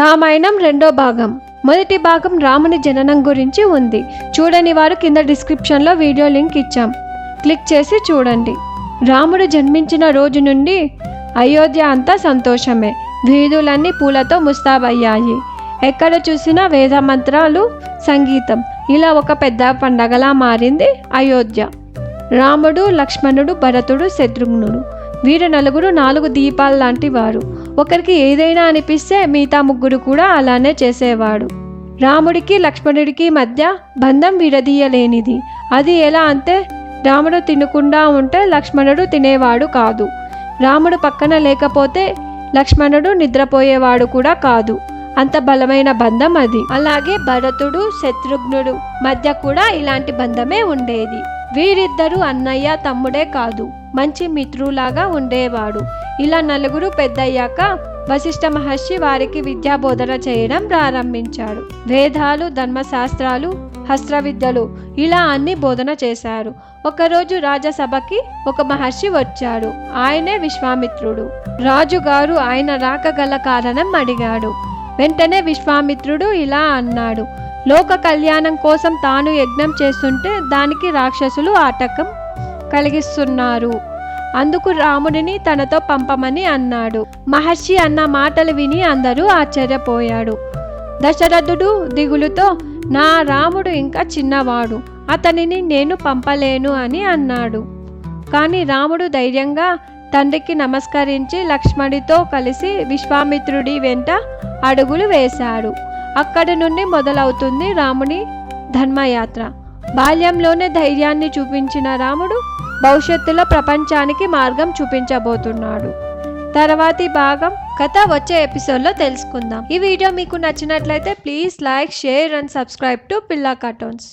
రామాయణం రెండో భాగం. మొదటి భాగం రాముని జననం గురించి ఉంది. చూడని వారు కింద డిస్క్రిప్షన్లో వీడియో లింక్ ఇచ్చాం. క్లిక్ చేసి చూడండి. రాముడు జన్మించిన రోజు నుండి అయోధ్య అంతా సంతోషమే. వీధులన్నీ పూలతో ముస్తాబయ్యాయి. ఎక్కడ చూసినా వేద మంత్రాలు సంగీతం. ఇలా ఒక పెద్ద పండగలా మారింది అయోధ్య. రాముడు లక్ష్మణుడు భరతుడు శత్రుఘ్నుడు. వీరు నలుగురు నాలుగు దీపాలు లాంటి వారు. ఒకరికి ఏదైనా అనిపిస్తే మిగతా ముగ్గురు కూడా అలానే చేసేవాడు. రాముడికి లక్ష్మణుడికి మధ్య బంధం విడదీయలేనిది. అది ఎలా అంటే రాముడు తినకుండా ఉంటే లక్ష్మణుడు తినేవాడు కాదు. రాముడు పక్కన లేకపోతే లక్ష్మణుడు నిద్రపోయేవాడు కూడా కాదు. అంత బలమైన బంధం అది. అలాగే భరతుడు శత్రుఘ్నుడు మధ్య కూడా ఇలాంటి బంధమే ఉండేది. వీరిద్దరూ అన్నయ్య తమ్ముడే కాదు. మంచి మిత్రులాగా ఉండేవాడు. ఇలా నలుగురు పెద్దయ్యాక వశిష్ఠ మహర్షి వారికి విద్యా బోధన చేయడం ప్రారంభించాడు. వేదాలు ధర్మశాస్త్రాలు హస్త్ర విద్యలు ఇలా అన్ని బోధన చేశారు. ఒకరోజు రాజసభకి ఒక మహర్షి వచ్చాడు. ఆయనే విశ్వామిత్రుడు. రాజుగారు ఆయన రాక గల కారణం అడిగాడు. వెంటనే విశ్వామిత్రుడు ఇలా అన్నాడు. లోక కళ్యాణం కోసం తాను యజ్ఞం చేస్తుంటే దానికి రాక్షసులు ఆటకం కలిగిస్తున్నారు. అందుకు రాముడిని తనతో పంపమని అన్నాడు. మహర్షి అన్న మాటలు విని అందరూ ఆశ్చర్యపోయాడు దశరథుడు దిగులుతో నా రాముడు ఇంకా చిన్నవాడు. అతనిని నేను పంపలేను అని అన్నాడు. కానీ రాముడు ధైర్యంగా తండ్రికి నమస్కరించి లక్ష్మణుడితో కలిసి విశ్వామిత్రుడి వెంట అడుగులు వేశాడు. అక్కడి నుండి మొదలవుతుంది రాముని ధర్మయాత్ర. బాల్యంలోనే ధైర్యాన్ని చూపించిన రాముడు భవిష్యత్తులో ప్రపంచానికి మార్గం చూపించబోతున్నాడు. తర్వాతి భాగం కథ వచ్చే ఎపిసోడ్లో తెలుసుకుందాం. ఈ వీడియో మీకు నచ్చినట్లయితే please like share and subscribe to Pilla cartoons.